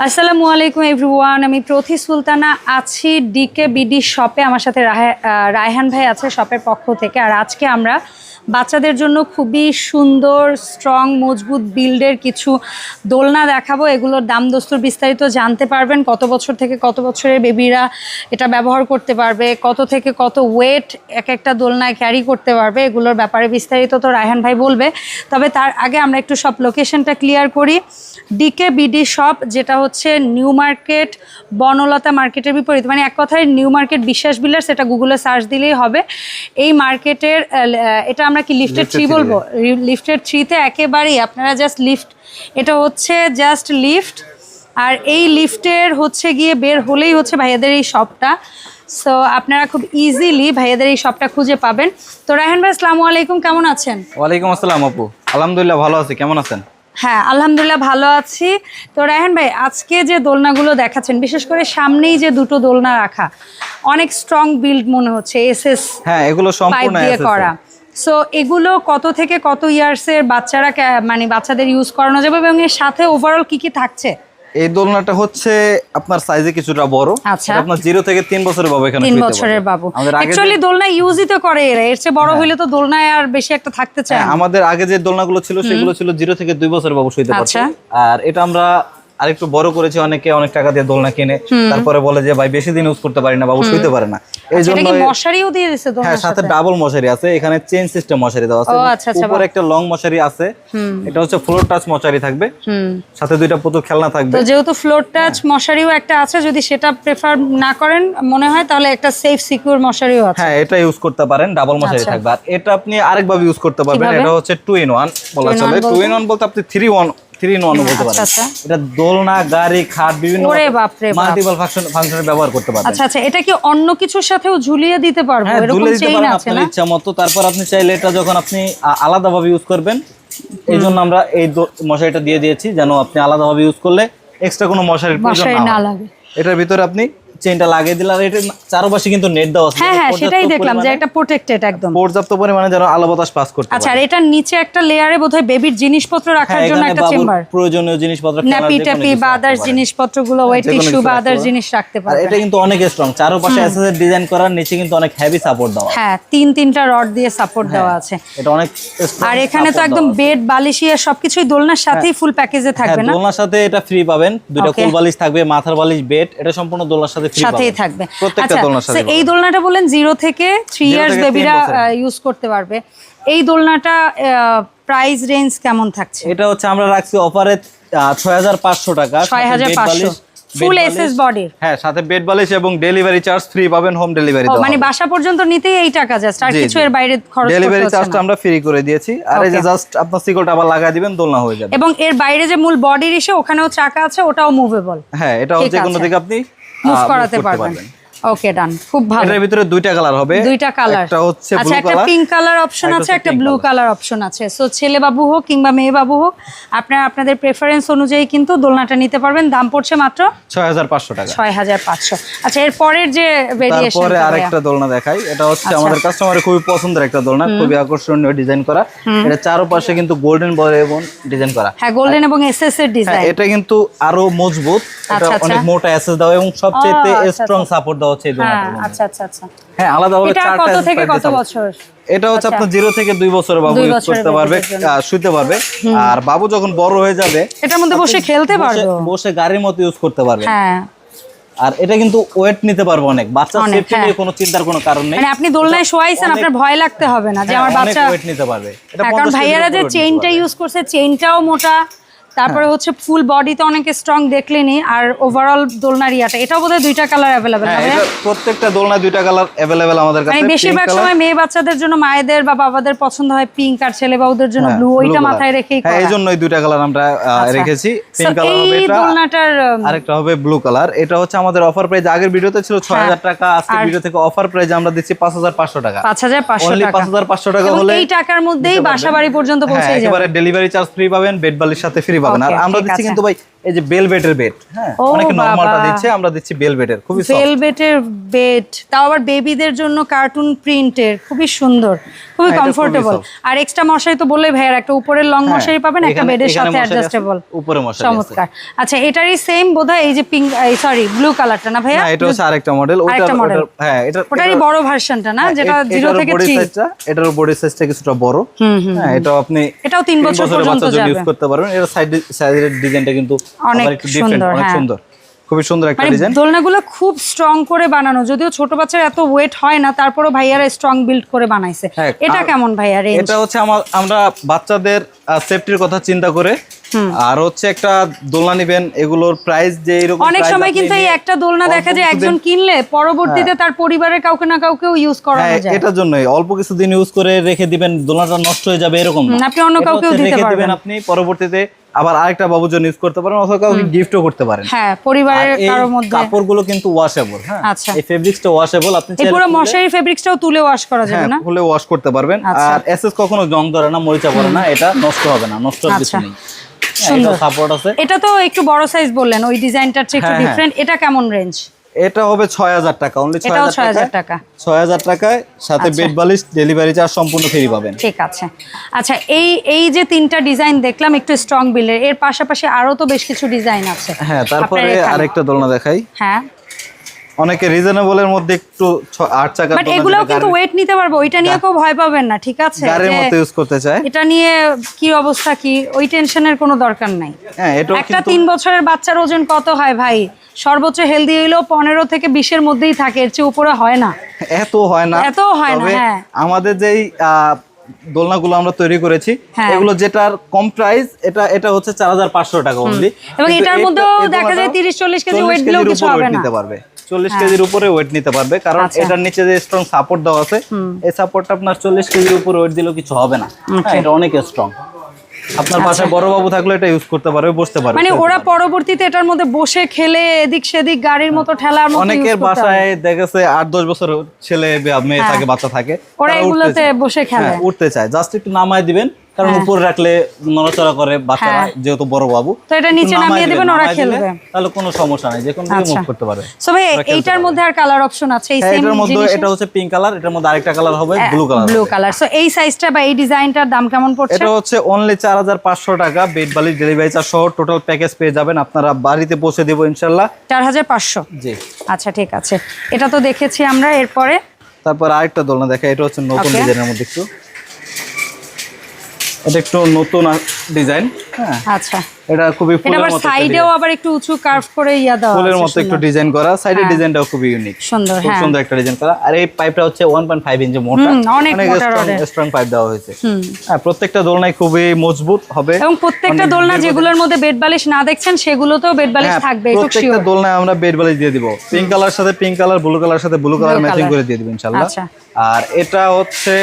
আসসালামু আলাইকুম এভরিওয়ান, আমি প্রথি সুলতানা আছি ডিকে বিডি শপে আমার সাথে রায় রায়হান ভাই আছে শপের পক্ষ থেকে। আর আজকে আমরা বাচ্চাদের জন্য খুবই সুন্দর স্ট্রং মজবুত বিল্ডের কিছু দোলনা দেখাবো। এগুলোর দাম দস্তুর বিস্তারিত জানতে পারবেন। কত বছর থেকে কত বছরের বেবিরা এটা ব্যবহার করতে পারবে? কত থেকে কত ওয়েট এক একটা দোলনায় ক্যারি করতে পারবে? এগুলোর ব্যাপারে বিস্তারিত তো রায়হান ভাই বলবে। তবে তার আগে আমরা একটু সব লোকেশনটা ক্লিয়ার করি। ডিকে বিডি শপ যেটা হচ্ছে নিউ মার্কেট বনলতা মার্কেটের বিপরীত। মানে এক কথায় নিউ মার্কেট বিশ্বাস বিলার সেটা গুগলে সার্চ দিলেই হবে। এই মার্কেটের এটা আমরা কি লিফটের থ্রি বলব? লিফটের থ্রিতে একেবারেই আপনারা জাস্ট লিফট এটা হচ্ছে জাস্ট লিফট আর এই লিফটের হচ্ছে গিয়ে বের হলেই হচ্ছে ভাইয়াদের এই শপটা সো আপনারা খুব ইজিলি ভাইয়াদের এই শপটা খুঁজে পাবেন। তো রায়হান ভাই আসসালামু আলাইকুম কেমন আছেন? ওয়ালাইকুম আসসালাম আপু। আলহামদুলিল্লাহ ভালো আছি কেমন আছেন? হ্যাঁ আলহামদুলিল্লাহ ভালো আছি। তো রায়হান ভাই আজকে যে দোলনাগুলো দেখাচ্ছেন বিশেষ করে সামনেই যে দুটো দোলনা রাখা অনেক স্ট্রং বিল্ড মনে হচ্ছে এসএস হ্যাঁ এগুলো পাইপ সম্পূর্ণ দিয়ে করা। সো এগুলো কত থেকে কত ইয়ার্সের বাচ্চারা মানে বাচ্চাদের ইউজ করানো যাবে এবং এর সাথে ওভারঅল কি কি থাকছে? এই দোলনাটা হচ্ছে আপনার সাইজে কিছুটা বড়। আচ্ছা। আপনার জিরো থেকে তিন বছরের বাবু এখানে তিন বছরের বাবু। অ্যাকচুয়ালি দোলনা ইউজই তো করে এরা। এর চেয়ে বড় হইলে তো দোলনায় আর বেশি একটা থাকতে চায় হ্যাঁ, আমাদের আগে যে দোলনাগুলো ছিল সেগুলো ছিল জিরো থেকে দুই বছরের বাবু শুইতে পারছে আচ্ছা। আর এটা আমরা আরেকটু বড় করেছি অনেকে অনেক টাকা দিয়ে দোলনা কিনে। তারপরে বলে যে ভাই বেশি দিন ইউজ করতে পারি না বাবু শুইতে পারে না। এই আচ্ছা, এটা জন্য মশারিও দিয়ে দিছে হ্যাঁ সাথে ডাবল মশারি আছে। এখানে চেন সিস্টেম মশারি দেওয়া আছে। আচ্ছা, আচ্ছা, উপরে একটা লং মশারি আছে। এটা হচ্ছে ফ্লোর টাচ মশারি থাকবে। হুম। সাথে দুইটা পুতুল খেলনা থাকবে। তো যেহেতু ফ্লোর টাচ মশারিও একটা আছে যদি সেটা প্রেফার না করেন মনে হয় তাহলে একটা সেফ সিকিউর মশারিও আছে। হ্যাঁ এটা ইউজ করতে পারেন ডাবল মশারি থাকবে। আর এটা আপনি আরেকভাবে ইউজ করতে পারবেন। এটা হচ্ছে টু ইন ওয়ান বলা চলে। টু ইন ওয়ান বলতে? আপনি three one three in one বলতে পারেন আচ্ছা, এটা দোলনা গাড়ি খাট বিভিন্ন। মাল্টিপল ফাংশন ফাংশনে ব্যবহার করতে পারবেন। আচ্ছা আচ্ছা এটা কি অন্য কিছুর সাথেও ঝুলিয়ে দিতে পারব? হ্যাঁ এরকম চেইন আছে আপনার না? ইচ্ছা মতো। তারপর আপনি চাইলে এটা যখন আপনি আলাদা আলাদাভাবে ইউজ করবেন এই জন্য আমরা এই মশারিটা দিয়ে দিয়েছি যেন আপনি আলাদাভাবে ইউজ করলে এক্সট্রা কোনো মশারির প্রয়োজন না লাগে। এটার ভিতরে আপনি চেইনটা লাগিয়ে দিলে আর এটা চারপাশে কিন্তু নেট দেওয়া আছে হ্যাঁ হ্যাঁ সেটাই দেখলাম যে একটা প্রোটেক্টেড একদম। পর্যাপ্ত পরিমাণে যেন আলো বাতাস পাস করতে আচ্ছা পারে। আর এটার নিচে একটা লেয়ারে বোধহয় বেবির জিনিসপত্র রাখার হ্যাঁ জন্য একটা চেম্বার প্রয়োজনীয় জিনিসপত্র ন্যাপি ট্যাপি বা পারেন। জিনিসপত্রগুলো ওয়েট টিস্যু বা পারেন। জিনিস রাখতে আর এটা কিন্তু অনেক স্ট্রং চারপাশে এসএসএর ডিজাইন করার নিচে কিন্তু অনেক হেভি সাপোর্ট দেওয়া হ্যাঁ তিন তিনটা রড দিয়ে সাপোর্ট দেওয়া আছে। এটা অনেক আর এখানে তো একদম। বেড বালিশিয়া সবকিছুই দোলনার সাথেই ফুল প্যাকেজে হ্যাঁ থাকবে না? দোলনার সাথে এটা ফ্রি পাবেন। Okay. কোল বালিশ থাকবে মাথার বালিশ বেড এটা সম্পূর্ণ দোলনার সাথে সাথেই থাকবে। আচ্ছা এই দোলনাটা বলেন জিরো থেকে থ্রি ইয়ার্স বেবিরা ইউজ করতে পারবে। এই দোলনাটা প্রাইস রেঞ্জ কেমন থাকছে? এটা হচ্ছে আমরা রাখছি অফারে ছয় হাজার পাঁচশো টাকা ছয় হাজার পাঁচশো। ফুল এসএস বডির হ্যাঁ সাথে বেড বালিশ এবং ডেলিভারি চার্জ ফ্রি পাবেন হোম ডেলিভারি মানে বাসা পর্যন্ত নিতেই এই টাকা জাস্ট আর কিছু এর বাইরে খরচ ডেলিভারি চার্জটা আমরা ফ্রি করে দিয়েছি। আর এই যে জাস্ট আপনার সিকলটা আবার লাগাই দিবেন দোলনা হয়ে যাবে। এবং এর বাইরে যে মূল বডির এসে ওখানেও চাকা আছে ওটাও মুভেবল হ্যাঁ এটা হচ্ছে কোনো। দিকে আপনি মুভ করাতে পারবেন। ওকে ডান খুব ভালো। এটার ভিতরে দুইটা কালার হবে। দুইটা কালার একটা হচ্ছে আচ্ছা একটা পিঙ্ক কালার অপশন আছে একটা ব্লু কালার অপশন আছে। সো ছেলে বাবু হোক কিংবা মেয়ে বাবু হোক আপনারা আপনাদের প্রেফারেন্স অনুযায়ী কিন্তু দোলনাটা নিতে পারবেন। দাম পড়ছে মাত্র ছয় হাজার পাঁচশো টাকা। ছয় হাজার পাঁচশো। আচ্ছা এর পরের যে ভেরিয়েশন তারপরে আরেকটা দোলনা দেখাই। এটা হচ্ছে আচ্ছা। আমাদের কাস্টমারের খুবই পছন্দের একটা দোলনা খুবই আকর্ষণীয় ডিজাইন করা। এটা চারপাশে কিন্তু গোল্ডেন বল এবং ডিজাইন করা। হ্যাঁ গোল্ডেন এবং এসএস এর হ্যাঁ, ডিজাইন এটা কিন্তু আরও মজবুত। এটা আচ্ছা। অনেক মোটা অ্যাসেস দেওয়া এবং সবচেয়ে স্ট্রং সাপোর্ট দেওয়া হচ্ছে এই হ্যাঁ আচ্ছা আচ্ছা আচ্ছা। হ্যাঁ আলাদাভাবে এটা কত থেকে কত বছর? এটা হচ্ছে আপনার জিরো থেকে দুই বছরের বাবু ইউজ করতে পারবে শুইতে পারবে। আর বাবু যখন বড় হয়ে যাবে এটার মধ্যে বসে খেলতে পারব। বসে গাড়ির মতো ইউজ করতে পারবে। হ্যাঁ। আর এটা কিন্তু ওয়েট নিতে পারবে অনেক। বাচ্চা সেফটি হ্যাঁ। নিয়ে কোনো চিন্তার কোনো কারণ নেই। মানে আপনি দোলনায় শোয়াইছেন আপনার ভয় লাগতে হবে না যে হ্যাঁ, আমার বাচ্চা ওয়েট নিতে পারবে। এটা কারণ 50 ভাইয়ারা যে চেইনটা ইউজ করছে চেইনটাও মোটা। তারপরে হচ্ছে ফুল বডিতে অনেক স্ট্রং দেখলেনি আর ওভারঅল দোলনার ইয়াটা এটাও বোধহয় দুইটা কালার অ্যাভেলেবেল হ্যাঁ হবে এটা প্রত্যেকটা দোলনা দুইটা কালার अवेलेबल আমাদের কাছে মানে বেশিরভাগ pink সময় মেয়ে বাচ্চাদের জন্য মায়েদের বা বাবাদের পছন্দ হয় পিঙ্ক আর ছেলে বাবুদের জন্য হ্যাঁ, ব্লু blue ওইটা color। মাথায় রেখেই হ্যাঁ করা এই জন্যই দুইটা কালার আমরা আহ, আচ্ছা। রেখেছি So, পিঙ্ক কালার হবে এই এটা দোলনাটার um, আরেকটা হবে ব্লু কালার এটা হচ্ছে আমাদের অফার প্রাইস আগের ভিডিওতে ছিল ছয় হাজার টাকা আজকের আর- ভিডিও থেকে অফার প্রাইস আমরা দিচ্ছি পাঁচ হাজার পাঁচশো টাকা পাঁচ হাজার পাঁচশো অনলি টাকা পাঁচ হাজার পাঁচশো টাকা এবং হলে এই টাকার মধ্যেই দিতে বাসা পারবেন। বাড়ি পর্যন্ত হ্যাঁ পৌঁছে যাবে একেবারে ডেলিভারি চার্জ ফ্রি পাবেন বেড বালির সাথে ফ্রি পাবেন আর আমরা দিচ্ছি কিন্তু ভাই এই যে বেলভেটের বেড হ্যাঁ? অনেকে নরমালটা দিচ্ছে আমরা দিচ্ছি বেলভেটের খুবই soft। ভেলভেটের বেড তাও আবার বেবিদের জন্য কার্টুন প্রিন্টের খুবই সুন্দর খুবই হ্যাঁ, এটা কমফোর্টেবল আর এক্সট্রা মশারি তো বললে ভাইয়ার একটা উপরের লং হ্যাঁ, মশারি পাবেন একটা বেডের সাথে অ্যাডজাস্টেবল উপরে মশারি। চমৎকার। আচ্ছা এটারই সেম বোধহয় এই যে পিঙ্ক সরি ব্লু কালারটা না ভাইয়া? না এটা হচ্ছে আরেকটা মডেল model। হ্যাঁ এটা ওটারই বড় ভার্সনটা না যেটা জিরো থেকে বডি থ্রি সাইজটা এটার বডি সাইজটা কিছুটা বড়। হুম হ্যাঁ এটাও আপনি এটাও তিন বছর বছরের পর্যন্ত যাবে। ইউজ করতে পারবেন এটা সাইড সাইডের ডিজাইনটা কিন্তু অনেক সুন্দর, অনেক হ্যাঁ। সুন্দর। খুবই সুন্দর একটা মানে ডিজাইন দোলনাগুলো খুব স্ট্রং করে বানানো যদিও ছোট বাচ্চার এত ওয়েট হয় না তারপরও ভাইয়ারা স্ট্রং বিল্ড করে বানাইছে। হ্যাঁ, এটা কেমন ভাইয়া রেঞ্জ এটা হচ্ছে আমরা বাচ্চাদের সেফটির কথা চিন্তা করে। আর হচ্ছে একটা দোলনা নিবেন এগুলোর প্রাইস যে এরকম অনেক সময় কিন্তু এই একটা দোলনা দেখা যায় একজন কিনলে পরবর্তীতে তার পরিবারের কাউকে না কাউকেও ইউজ হ্যাঁ যায়। এটার জন্যই। অল্প কিছুদিন ইউজ করে রেখে দিবেন দোলনাটা নষ্ট হয়ে যাবে এরকম আপনি অন্য দিতে পারবেন। আপনি পরবর্তীতে আবার আরেকটা বাবুর জন্য ইউজ করতে পারেন অথবা কাউকে গিফটও করতে পারেন। হ্যাঁ পরিবারের কারোর মধ্যে কাপড়গুলো কিন্তু ওয়াশেবল হ্যাঁ? আচ্ছা। এই ফেব্রিক্সটা ওয়াশেবল আপনি চাইলে পুরো মশারি ফেব্রিক্সটাও তুলে ওয়াশ করা যাবে হ্যাঁ না? তুলে ওয়াশ করতে পারবেন। আচ্ছা। আর এসএস কখনো জং ধরে না মরিচা পড়ে না এটা নষ্ট হবে না নষ্ট কিছু না নেই। সুন্দর। সাপোর্ট আছে। এটা তো একটু বড় সাইজ বললেন ওই ডিজাইনটার চেয়ে একটু হ্যাঁ, হ্যাঁ। ডিফারেন্ট এটা কেমন রেঞ্জ এটা হবে ছয় হাজার টাকা অনলি ছয় এটাও ছয় হাজার হাজার টাকা টাকা। ছয় হাজার টাকায় সাথে আচ্ছা। বেড বালিশ ডেলিভারি চার্জ সম্পূর্ণ ফ্রি পাবেন। ঠিক আছে। আচ্ছা এই এই যে তিনটা ডিজাইন দেখলাম একটু স্ট্রং বিলের এর পাশাপাশি আরও তো বেশ কিছু ডিজাইন আছে। হ্যাঁ তারপরে আরেকটা দোলনা দেখাই। হ্যাঁ। অনেকে রিজনেবলের মধ্যে একটু আট চাকার বাট এগুলোও কিন্তু ওয়েট নিতে পারব ওইটা নিয়ে কেউ ভয় পাবেন না ঠিক আছে? গাড়ির মতো ইউজ করতে চায়। এটা নিয়ে কি অবস্থা কি? ওই টেনশনের কোনো দরকার নাই। হ্যাঁ এটাও একটা তিন বছরের বাচ্চার ওজন কত হয় ভাই? সর্বোচ্চ হেলদি হইলেও পনেরো থেকে বিশের মধ্যেই থাকে এর চেয়ে উপরে হয় না। এত হয় না। এত হয় না, হ্যাঁ। আমাদের যেই দোলনাগুলো আমরা তৈরি করেছি হ্যাঁ। এগুলো যেটার কম প্রাইস এটা এটা হচ্ছে চার হাজার পাঁচশো টাকা অনলি এবং এটার মধ্যেও দেখা যায় 30-40 কেজি ওয়েট দিলেও কিছু হবে না। নিতে পারবে। চল্লিশ কেজির উপরে ওয়েট নিতে পারবে। কারণ আচ্ছা। এটার নিচে যে স্ট্রং সাপোর্ট দেওয়া আছে এই সাপোর্টটা আপনার চল্লিশ কেজির উপরে ওয়েট দিলেও কিছু হবে না। হ্যাঁ, এটা অনেক স্ট্রং আপনার পাশে বড় বাবু থাকলে এটা ইউজ করতে পারবে বসতে পারবে। মানে ওরা পরবর্তীতে এটার মধ্যে বসে খেলে এদিক সেদিক গাড়ির মতো ঠেলার মতো অনেকের। বাসায় দেখেছে আট দশ বছর ছেলে মেয়ে থাকে বাচ্চা থাকে হ্যাঁ। ওরা এগুলোতে বসে খেলে। হ্যাঁ, উঠতে চায়। জাস্ট একটু নামায় দিবেন কারণ উপরে রাখলে নড়াচড়া করে বাচ্চারা হ্যাঁ। যেহেতু বড় বাবু তো এটা নিচে নামিয়ে দিবেন, ওরা খেলবে। তাহলে কোনো সমস্যা নাই যে কোনো মুভ আচ্ছা। করতে পারবে সো ভাই এইটার মধ্যে আর কালার অপশন আছে? এই হ্যাঁ, সেম এটার মধ্যে এটা হচ্ছে পিঙ্ক কালার এটার মধ্যে আরেকটা কালার হবে blue colour blue colour so এই সাইজটা বা এই ডিজাইনটার দাম কেমন পড়ছে? এটা হচ্ছে অনলি চার হাজার পাঁচশো টাকা বেড বালিশ ডেলিভারি চার্জ সহ টোটাল প্যাকেজ পেয়ে যাবেন। আপনারা বাড়িতে পৌঁছে দেবো ইনশাল্লাহ চার হাজার পাঁচশো। জি। আচ্ছা ঠিক আছে। এটা তো দেখেছি আমরা এরপরে? তারপর আরেকটা দোলনা দেখা এটা হচ্ছে নতুন. ডিজাইনের মধ্যে একটু। এটা একটু নতুন ডিজাইন হ্যাঁ। আচ্ছা। এটা খুবই ফুলের মতো সাইডেও আবার একটু উঁচু কার্ভ করে ইয়া দেওয়া ফুলের মতো একটু ডিজাইন করা সাইডের হ্যাঁ। ডিজাইনটাও খুবই ইউনিক সুন্দর খুব হ্যাঁ। সুন্দর একটা ডিজাইন করা। আর এই পাইপটা হচ্ছে 1.5 ইঞ্চি মোটা। অনেক মোটা স্ট্রং পাইপ দেওয়া হয়েছে। হ্যাঁ প্রত্যেকটা দোলনায় খুবই মজবুত হবে। এবং প্রত্যেকটা দোলনা যেগুলোর মধ্যে বেড বালিশ না দেখছেন সেগুলোতেও বেড বালিশ হ্যাঁ, থাকবে প্রত্যেকটা দোলনায় আমরা বেড বালিশ দিয়ে দিব। পিঙ্ক কালার সাথে পিঙ্ক কালার ব্লু কালার সাথে ব্লু কালার ম্যাচিং করে দিয়ে দিব ইনশাআল্লাহ। আচ্ছা। আর এটা হচ্ছে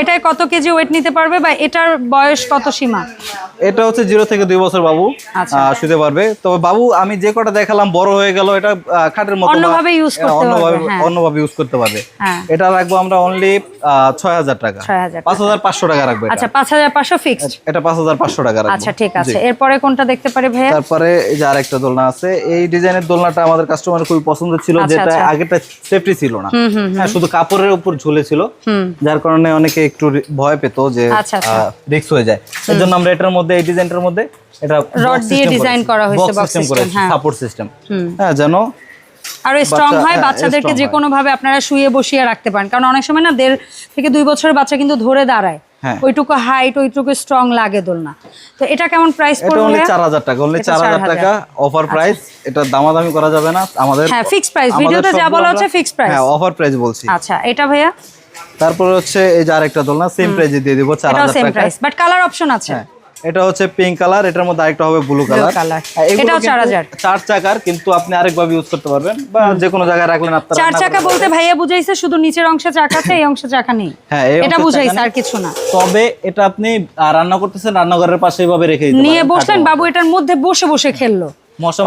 এটায় কত কেজি ওয়েট নিতে পারবে বা এটার বয়স কত সীমা? এটা হচ্ছে জিরো থেকে দুই বছর বাবু আচ্ছা। শুতে পারবে। তবে বাবু আমি যে কটা দেখালাম বড় হয়ে গেল এটা খাটের মতো অন্যভাবে হ্যাঁ, করতে পারবে, হ্যাঁ। অন্যভাবে ইউজ করতে পারবে। হ্যাঁ। এটা রাখব আমরা অনলি ছয় হাজার টাকা। 6,000 পাঁচ হাজার পাঁচশো টাকা রাখব এটা। আচ্ছা পাঁচ হাজার পাঁচশো ফিক্সড এটা পাঁচ হাজার পাঁচশো টাকা রাখব। আচ্ছা ঠিক আছে। এরপরে কোনটা দেখতে পারি ভাই তারপরে এই যে আরেকটা দোলনা আছে এই ডিজাইনের দোলনাটা আমাদের কাস্টমার খুবই পছন্দ ছিল আচ্ছা, যেটা আগেটা সেফটি ছিল না। হ্যাঁ শুধু কাপড়ের উপর ঝুলে ছিল যার কারণে অনেকে একটু ভয় পেত যে আচ্ছা, আচ্ছা। রিক্স হয়ে যায়। এর জন্য আমরা এটার মধ্যে এই ডিজাইনটার মধ্যে এটা Rod দিয়ে design করা হয়েছে, box সিস্টেম হ্যাঁ। সাপোর্ট সিস্টেম হ্যাঁ যেন আরও স্ট্রং হয় হ্যাঁ, বাচ্চাদেরকে যে কোনো ভাবে আপনারা শুয়ে বসিয়ে রাখতে পারেন। কারণ অনেক সময় না দেড় থেকে দুই বছরের বাচ্চা কিন্তু ধরে দাঁড়ায়। হ্যাঁ। ওইটুকু হাইট ওইটুকু স্ট্রং লাগে দোলনা। তো এটা কেমন প্রাইস এটা পড়বে? চার হাজার টাকা অনলি চার হাজার 4,000 টাকা অফার প্রাইস এটা দামাদামি করা যাবে না। আমাদের হ্যাঁ, fixed প্রাইস ভিডিওতে যা বলা হচ্ছে fixed price। হ্যাঁ অফার প্রাইস বলছি। আচ্ছা এটা ভাইয়া? তারপরে হচ্ছে এই যে আরেকটা দোলনা সেম প্রাইসে দিয়ে দিব চার এটাও হাজার সেম টাকা। প্রাইস বাট কালার অপশন আছে। হ্যাঁ এটা হচ্ছে পিঙ্ক কালার এটার মধ্যে আরেকটা হবে ব্লু কালার এটাও 4000 চার চাকার কিন্তু আপনি আরেকভাবে ইউজ করতে পারবেন বা যে কোনো জায়গায় রাখলেন আপনার চার চাকা বলতে ভাইয়া বুঝাইছে শুধু নিচের অংশে চাকা আছে এই অংশে চাকা নেই। হ্যাঁ, এটা বুঝাইছে আর কিছু না। তবে এটা আপনি রান্না করতেছেন রান্নাঘরের পাশে এইভাবে রেখে দিতে নিয়ে বসলেন বাবু এটার মধ্যে বসে বসে খেললো। মশা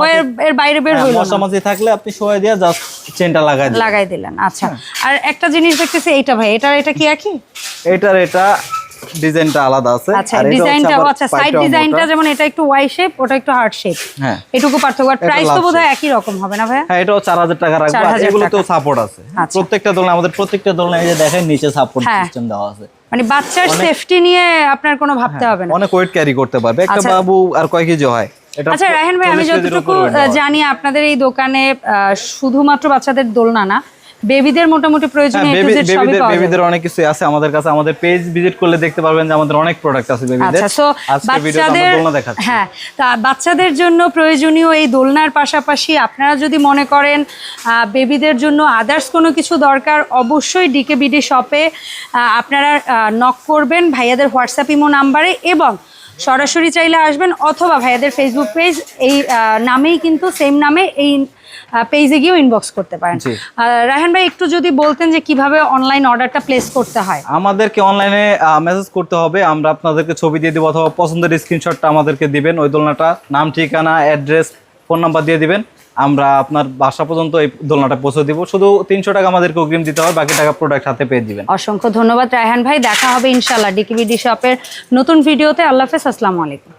এর- বাইরে বের হ্যাঁ, হইল মশা না থাকলে আপনি শোয়া দিয়ে জাস্ট চেনটা লাগাই লাগাই দিলেন আচ্ছা। হ্যাঁ। আর একটা জিনিস দেখতেছি এইটা ভাই এটা এটা কি একই? এটার এটা ডিজাইনটা আলাদা আছে। আচ্ছা এটা ডিজাইনটা আচ্ছা সাইড ডিজাইনটা যেমন এটা একটু ওয়াই শেপ ওটা একটু হার্ট শেপ হ্যাঁ। এটুকু পার্থক্য আর প্রাইস তো বোধহয় একই রকম হবে না ভাইয়া? হ্যাঁ এটাও চার হাজার টাকা রাখব। আর এগুলোতেও সাপোর্ট আছে। আচ্ছা। প্রত্যেকটা দোলনা আমাদের প্রত্যেকটা দোলনা এই যে দেখেন নিচে সাপোর্ট হ্যাঁ। সিস্টেম দেওয়া আছে। মানে বাচ্চার সেফটি নিয়ে আপনার কোনো ভাবতে হবে না। অনেক ওয়েট ক্যারি করতে পারবে। একটা আচ্ছা। বাবু আর কয় কেজি হয়? এটা আচ্ছা রায়হান ভাই আমি যতটুকু। জানি আপনাদের এই দোকানে শুধুমাত্র বাচ্চাদের দোলনা না বেবিদের মোটামুটি হ্যাঁ প্রয়োজনীয় বেবি সবই বেবিদের অনেক কিছু আছে আমাদের কাছে। আমাদের পেজ ভিজিট করলে দেখতে পারবেন যে আমাদের অনেক প্রোডাক্ট আছে বেবিদের। আচ্ছা সো বাচ্চাদের দোলনা দেখাচ্ছি। হ্যাঁ তা বাচ্চাদের জন্য প্রয়োজনীয় এই দোলনার পাশাপাশি আপনারা যদি মনে করেন আহ, বেবিদের জন্য আদার্স কোনো কিছু দরকার অবশ্যই ডিকেবিডি শপে আপনারা নক করবেন ভাইয়াদের হোয়াটসঅ্যাপ ইমো নাম্বারে এবং সরাসরি চাইলে আসবেন অথবা ভাইয়াদের ফেসবুক পেজ এই নামেই কিন্তু সেম নামে এই পেজে গিয়েও ইনবক্স করতে পারেন। রায়হান ভাই একটু যদি বলতেন যে কীভাবে অনলাইন অর্ডারটা প্লেস করতে হয়। আমাদেরকে অনলাইনে মেসেজ করতে হবে আমরা আপনাদেরকে ছবি দিয়ে দেবো অথবা পছন্দের স্ক্রিনশটটা আমাদেরকে দিবেন ওই দোলনাটা নাম ঠিকানা অ্যাড্রেস ফোন নাম্বার দিয়ে দিবেন। আমরা আপনার বাসা পর্যন্ত এই দোলনাটা পৌঁছে দিব। শুধু তিনশো টাকা আমাদেরকে অগ্রিম দিতে হবে, বাকি টাকা প্রোডাক্ট হাতে পেয়ে দিবেন। অসংখ্য ধন্যবাদ রায়হান ভাই। দেখা হবে ইনশাল্লাহ ডিকিবিডি শপের নতুন ভিডিওতে। আল্লাহ হাফেজ, আসসালামু আলাইকুম।